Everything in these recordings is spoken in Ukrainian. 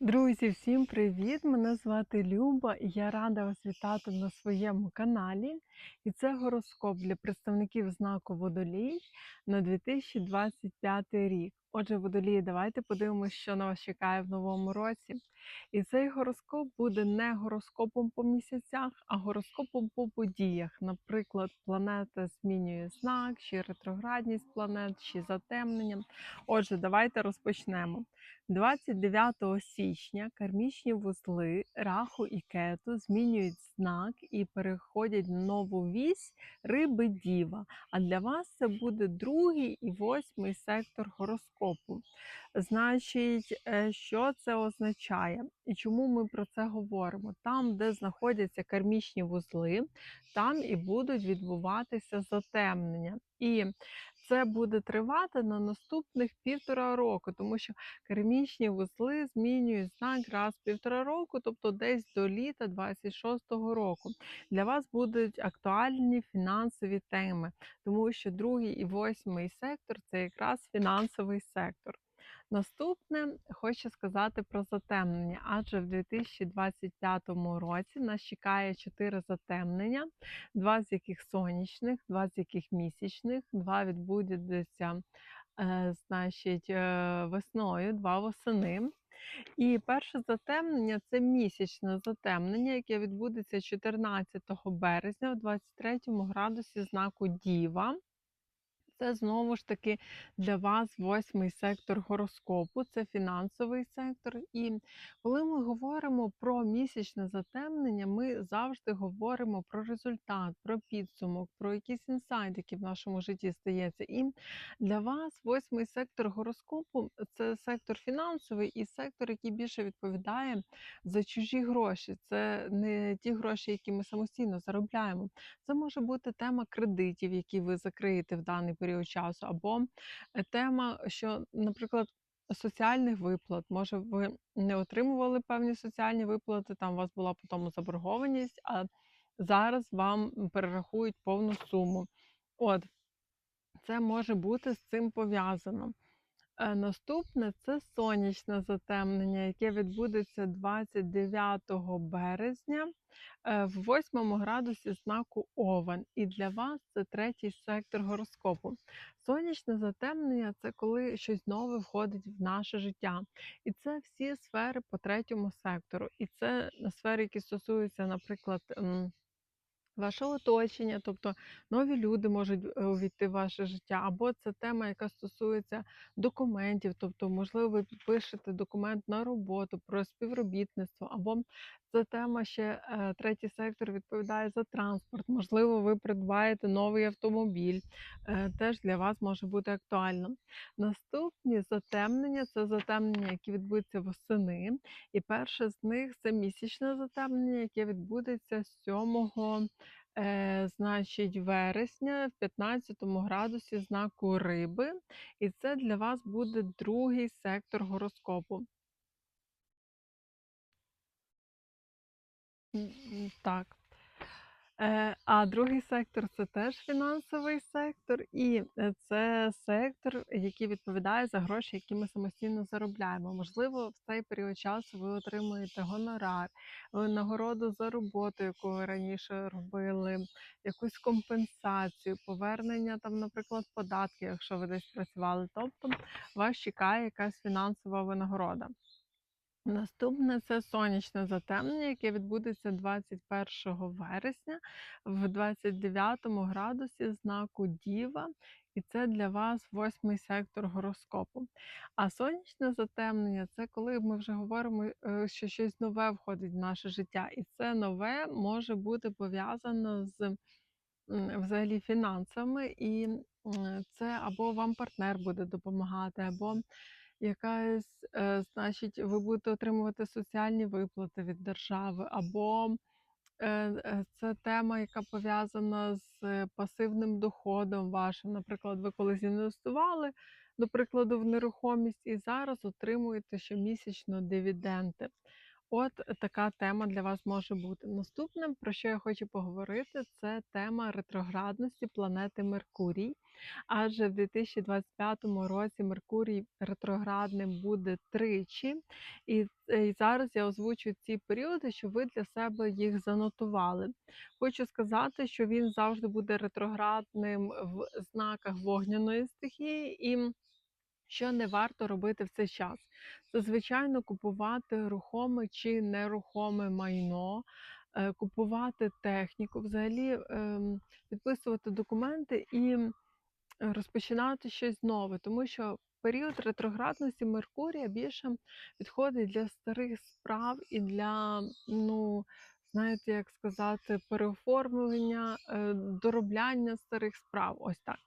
Друзі, всім привіт! Мене звати Люба і я рада вас вітати на своєму каналі. І це гороскоп для представників знаку Водолій на 2025 рік. Отже, водолії, давайте подивимося, що на вас чекає в новому році. І цей гороскоп буде не гороскопом по місяцях, а гороскопом по подіях. Наприклад, планета змінює знак, чи ретроградність планет, чи затемнення. Отже, давайте розпочнемо. 29 січня кармічні вузли Раху і Кету змінюють знак і переходять на нову вісь риби Діва. А для вас це буде другий і восьмий сектор гороскопу. Значить, е, що це означає і чому ми про це говоримо? Там, де знаходяться кармічні вузли, там і будуть відбуватися затемнення. І це буде тривати на наступних півтора року, тому що кермічні вузли змінюють знак раз в півтора року, тобто десь до літа 26-го року. Для вас будуть актуальні фінансові теми, тому що другий і восьмий сектор це якраз фінансовий сектор. Наступне хочу сказати про затемнення, адже в 2025 році нас чекає 4 затемнення, два з яких сонячних, два з яких місячних, два відбудеться е, значить, е, весною, два восени. І перше затемнення це місячне затемнення, яке відбудеться 14 березня в 23 градусі знаку Діва. Це знову ж таки для вас восьмий сектор гороскопу, це фінансовий сектор. І коли ми говоримо про місячне затемнення, ми завжди говоримо про результат, про підсумок, про якісь інсайт, які в нашому житті стається. І для вас восьмий сектор гороскопу це сектор фінансовий і сектор, який більше відповідає за чужі гроші. Це не ті гроші, які ми самостійно заробляємо. Це може бути тема кредитів, які ви закриєте в даний період часу, або тема, що, наприклад, соціальних виплат. Може, ви не отримували певні соціальні виплати, там у вас була по тому заборгованість, а зараз вам перерахують повну суму. От, це може бути з цим пов'язано. Е, Наступне це сонячне затемнення, яке відбудеться 29 березня е, в 8 градусі знаку Овен. І для вас це третій сектор гороскопу. Сонячне затемнення це коли щось нове входить в наше життя. І це всі сфери по третьому сектору. І це сфери, які стосуються, наприклад, Ваше оточення, тобто нові люди можуть е, увійти в ваше життя, або це тема, яка стосується документів, тобто, можливо, ви підпишете документ на роботу про співробітництво, або це тема ще е, третій сектор відповідає за транспорт. Можливо, ви придбаєте новий автомобіль, е, теж для вас може бути актуально. Наступні затемнення це затемнення, які відбудуться восени. І перше з них це місячне затемнення, яке відбудеться 7 е, значить, вересня в 15 градусі знаку риби. І це для вас буде другий сектор гороскопу. Так. Е, А другий сектор це теж фінансовий сектор, і е, це сектор, який відповідає за гроші, які ми самостійно заробляємо. Можливо, в цей період часу ви отримуєте гонорар, е, нагороду за роботу, яку ви раніше робили, якусь компенсацію, повернення там, наприклад, податків, якщо ви десь працювали. Тобто вас чекає якась фінансова винагорода. Наступне це сонячне затемнення, яке відбудеться 21 вересня в 29 градусі знаку Діва, і це для вас восьмий сектор гороскопу. А сонячне затемнення це коли ми вже говоримо, е, що щось нове входить в наше життя, і це нове може бути пов'язано з взагалі фінансами, і це або вам партнер буде допомагати, або якась, е, значить, ви будете отримувати соціальні виплати від держави, або е, е, це тема, яка пов'язана з пасивним доходом вашим. Наприклад, ви колись інвестували, до прикладу, в нерухомість, і зараз отримуєте щомісячно дивіденди. От така тема для вас може бути. Наступним, про що я хочу поговорити, це тема ретроградності планети Меркурій. Адже в 2025 році Меркурій ретроградним буде тричі. І, е, і зараз я озвучу ці періоди, щоб ви для себе їх занотували. Хочу сказати, що він завжди буде ретроградним в знаках вогняної стихії. і що не варто робити в цей час? Це, звичайно, купувати рухоме чи нерухоме майно, е, купувати техніку, взагалі ем, підписувати документи і розпочинати щось нове, тому що період ретроградності Меркурія більше підходить для старих справ і для, ну, знаєте, як сказати, переоформлення, е, доробляння старих справ. Ось так.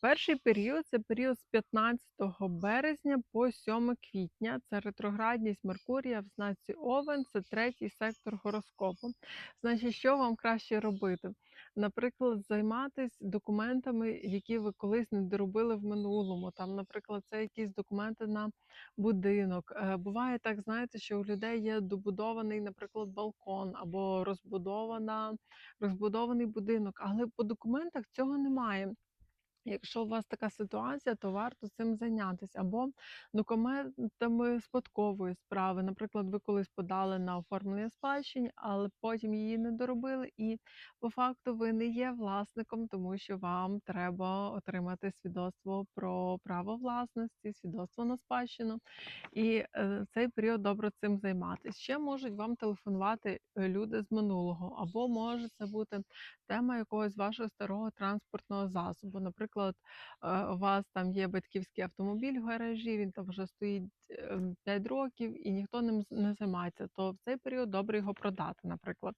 Перший період це період з 15 березня по 7 квітня. Це ретроградність Меркурія в знаці Овен, це третій сектор гороскопу. Значить, що вам краще робити? Наприклад, займатися документами, які ви колись не доробили в минулому. Там, наприклад, це якісь документи на будинок. Е, буває так, знаєте, що у людей є добудований, наприклад, балкон або розбудована, розбудований будинок, але по документах цього немає. Якщо у вас така ситуація, то варто цим зайнятися. Або документами спадкової справи. Наприклад, ви колись подали на оформлення спадщини, але потім її не доробили, і по факту ви не є власником, тому що вам треба отримати свідоцтво про право власності, свідоцтво на спадщину. І е, цей період добре цим займатися. Ще можуть вам телефонувати е, люди з минулого, або може це бути тема якогось вашого старого транспортного засобу. Наприклад, е, у вас там є батьківський автомобіль в гаражі, він там вже стоїть 5 років і ніхто ним не займається, то в цей період добре його продати, наприклад.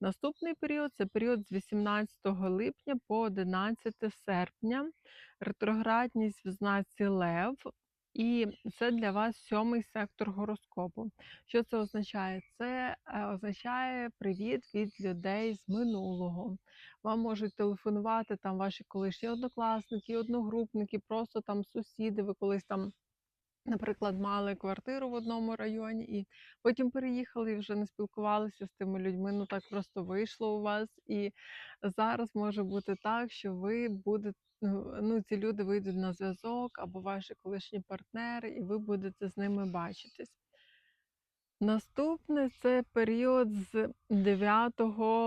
Наступний період це період з 18 липня по 11 серпня. Ретроградність в знаці Лев. І це для вас сьомий сектор гороскопу. Що це означає? Це е, означає привіт від людей з минулого. Вам можуть телефонувати там ваші колишні однокласники, одногрупники, просто там сусіди, ви колись там. Наприклад, мали квартиру в одному районі, і потім переїхали і вже не спілкувалися з тими людьми. Ну так просто вийшло у вас. І зараз може бути так, що ви будете ну, ці люди вийдуть на зв'язок або ваші колишні партнери, і ви будете з ними бачитись. Наступне це період з 9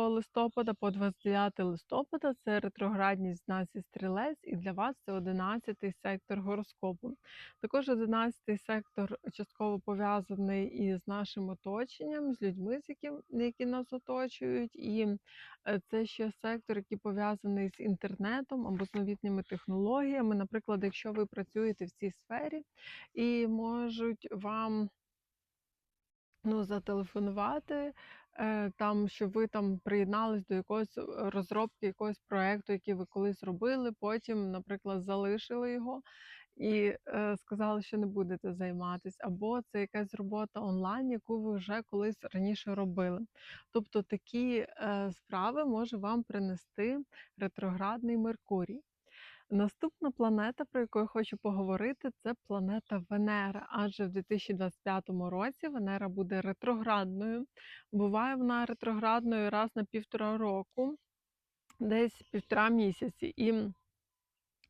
листопада по 29 листопада. Це ретроградність в стрілець, і для вас це 11 сектор гороскопу. Також 11 сектор частково пов'язаний із нашим оточенням, з людьми, з яким, які нас оточують. І е, це ще сектор, який пов'язаний з інтернетом або з новітніми технологіями. Наприклад, якщо ви працюєте в цій сфері і можуть вам ну, зателефонувати, е, там, щоб ви там приєднались до якогось е, розробки якогось проекту, який ви колись робили, потім, наприклад, залишили його і е, сказали, що не будете займатися, або це якась робота онлайн, яку ви вже колись раніше робили. Тобто такі справи може вам принести ретроградний Меркурій. Наступна планета, про яку я хочу поговорити, це планета Венера. Адже в 2025 році Венера буде ретроградною. Буває вона ретроградною раз на півтора року, десь півтора місяці. І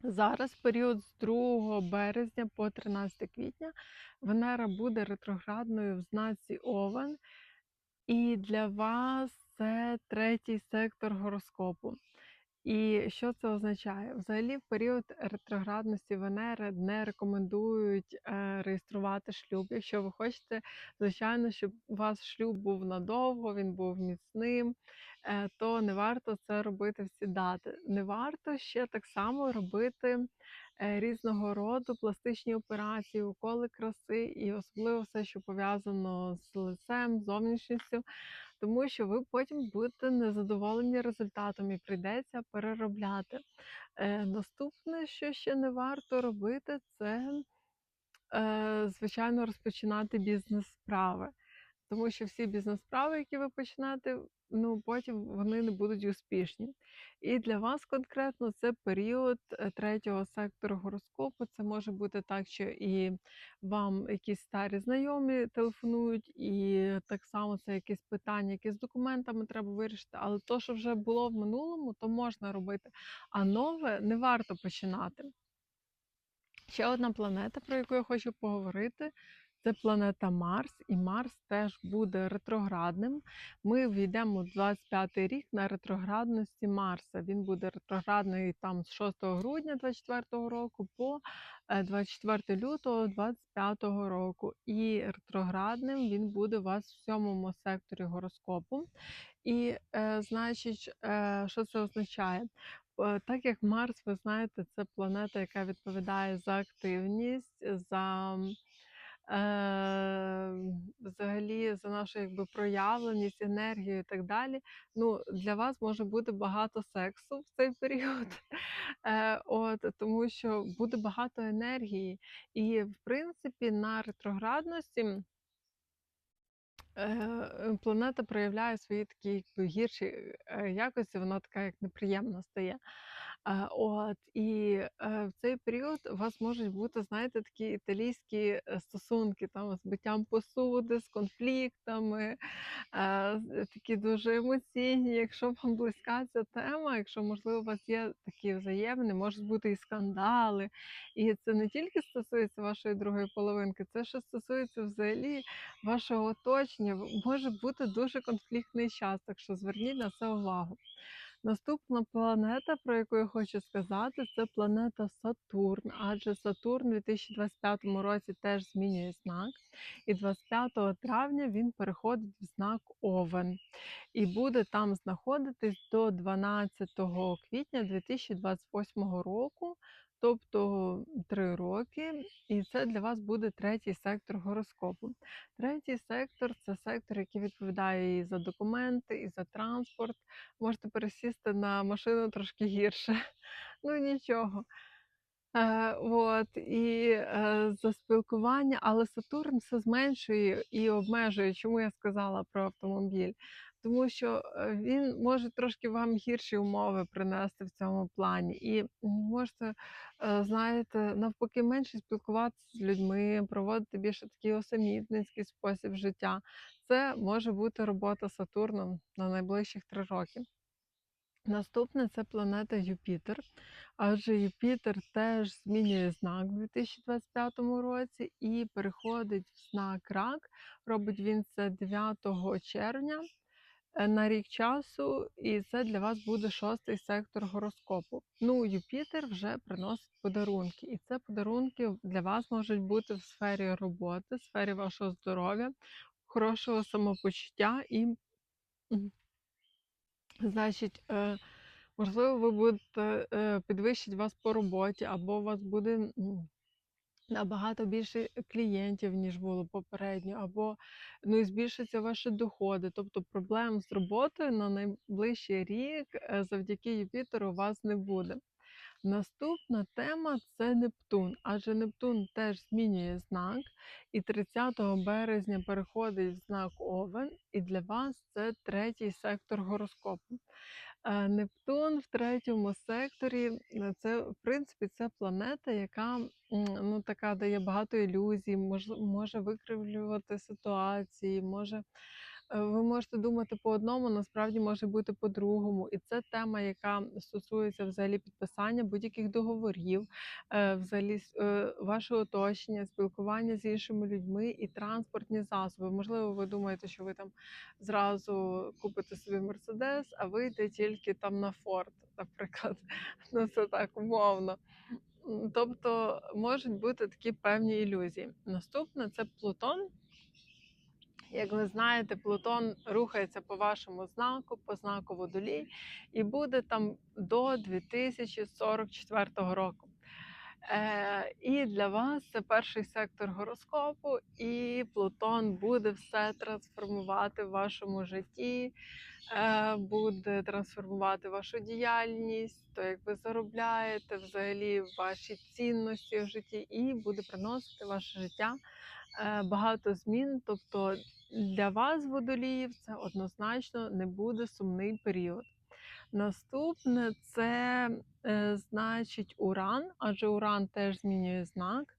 зараз, період з 2 березня по 13 квітня, Венера буде ретроградною в знаці Овен. І для вас це третій сектор гороскопу. І що це означає? Взагалі, в період ретроградності Венери не рекомендують е, реєструвати шлюб. Якщо ви хочете, звичайно, щоб у вас шлюб був надовго, він був міцним, е, то не варто це робити всі дати. Не варто ще так само робити е, різного роду пластичні операції, уколи краси, і особливо все, що пов'язано з лицем, зовнішністю тому що ви потім будете незадоволені результатом і прийдеться переробляти. Е, Наступне, що ще не варто робити, це, е, звичайно, розпочинати бізнес-справи. Тому що всі бізнес-справи, які ви почнете, ну потім вони не будуть успішні. І для вас конкретно це період е, третього сектору гороскопу. Це може бути так, що і вам якісь старі знайомі телефонують, і так само це якісь питання, які з документами треба вирішити. Але то, що вже було в минулому, то можна робити. А нове не варто починати. Ще одна планета, про яку я хочу поговорити, це планета Марс, і Марс теж буде ретроградним. Ми війдемо в 25-й рік на ретроградності Марса. Він буде ретроградний там з 6 грудня 24-го року по е, 24 лютого 25-го року. І ретроградним він буде у вас в сьомому секторі гороскопу. І, е, значить, е, що це означає? Е, Так як Марс, ви знаєте, це планета, яка відповідає за активність, за е, взагалі за нашу якби проявленість, енергію і так далі. Ну, для вас може бути багато сексу в цей період, е, от, тому що буде багато енергії. І, в принципі, на ретроградності. Е, планета проявляє свої такі якби гірші е, якості, вона така як неприємна стає. Е, От і е, в цей період у вас можуть бути, знаєте, такі італійські е, стосунки там з биттям посуди, з конфліктами, е, такі дуже емоційні. Якщо вам близька ця тема, якщо можливо у вас є такі взаємини, можуть бути і скандали. І це не тільки стосується вашої другої половинки, це ще стосується взагалі вашого оточення може бути дуже конфліктний час, так що зверніть на це увагу. Наступна планета, про яку я хочу сказати, це планета Сатурн, адже Сатурн у 2025 році теж змінює знак, і 25 травня він переходить в знак Овен і буде там знаходитись до 12 квітня 2028 року. Тобто три роки, і це для вас буде третій сектор гороскопу. Третій сектор це сектор, який відповідає і за документи, і за транспорт. Можете пересісти на машину трошки гірше. Ну нічого. Е, от, і е, за спілкування, але Сатурн все зменшує і обмежує. Чому я сказала про автомобіль? Тому що е, він може трошки вам гірші умови принести в цьому плані, і можете, е, знаєте, навпаки, менше спілкуватися з людьми, проводити більше такий осамітницький спосіб життя. Це може бути робота Сатурном на найближчих три роки. Наступне це планета Юпітер. Адже Юпітер теж змінює знак у 2025 році і переходить в знак рак. Робить він це 9 червня на рік часу, і це для вас буде шостий сектор гороскопу. Ну, Юпітер вже приносить подарунки, і це подарунки для вас можуть бути в сфері роботи, в сфері вашого здоров'я, хорошого самопочуття і Значить, е, можливо, ви будете е, підвищить вас по роботі, або у вас буде набагато більше клієнтів, ніж було попередньо, або ну, і збільшаться ваші доходи. Тобто проблем з роботою на найближчий рік е, завдяки Юпітеру у вас не буде. Наступна тема це Нептун, адже Нептун теж змінює знак, і 30 березня переходить в знак Овен, і для вас це третій сектор гороскопу. Е, Нептун в третьому секторі е, це в принципі це планета, яка ну така дає багато ілюзій, може, може викривлювати ситуації, може. Е, Ви можете думати по одному, насправді може бути по-другому. І це тема, яка стосується взагалі підписання будь-яких договорів, е, взагалі е, вашого оточення, спілкування з іншими людьми і транспортні засоби. Можливо, ви думаєте, що ви там зразу купите собі Мерседес, а вийде тільки там на Форд, наприклад. Ну це так умовно. Тобто можуть бути такі певні ілюзії. Наступне це Плутон. Як ви знаєте, Плутон рухається по вашому знаку, по знаку водолій, і буде там до 2044 року. Е, і для вас це перший сектор гороскопу, і Плутон буде все трансформувати в вашому житті, е, буде трансформувати вашу діяльність, то як ви заробляєте, взагалі ваші цінності в житті, і буде приносити ваше життя е, багато змін. Тобто для вас, водоліїв, це однозначно не буде сумний період. Наступне це е, значить Уран, адже Уран теж змінює знак.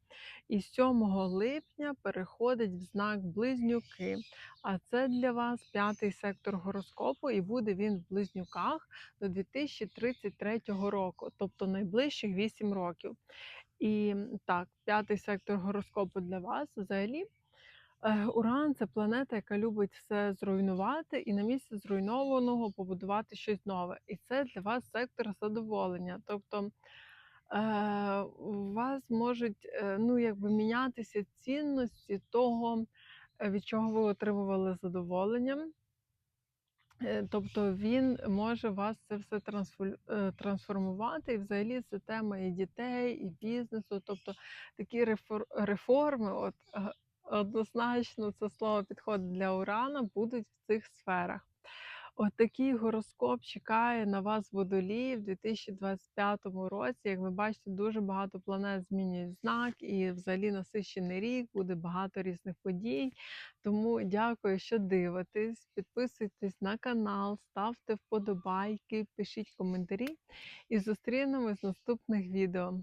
І 7 липня переходить в знак Близнюки. А це для вас п'ятий сектор гороскопу, і буде він в близнюках до 2033 року, тобто найближчих 8 років. І так, п'ятий сектор гороскопу для вас взагалі. Е, Уран це планета, яка любить все зруйнувати і на місці зруйнованого побудувати щось нове. І це для вас сектор задоволення. Тобто е, у вас можуть е, ну, якби мінятися цінності того, від чого ви отримували задоволення. Тобто він може вас це все трансформувати, і взагалі це тема і дітей, і бізнесу. Тобто такі рефор- реформи, от однозначно це слово підходить для Урана, будуть в цих сферах. От такий гороскоп чекає на вас водолії в 2025 році. Як ви бачите, дуже багато планет змінюють знак, і взагалі насичений рік буде багато різних подій. Тому дякую, що дивитесь. Підписуйтесь на канал, ставте вподобайки, пишіть коментарі і зустрінемось в наступних відео.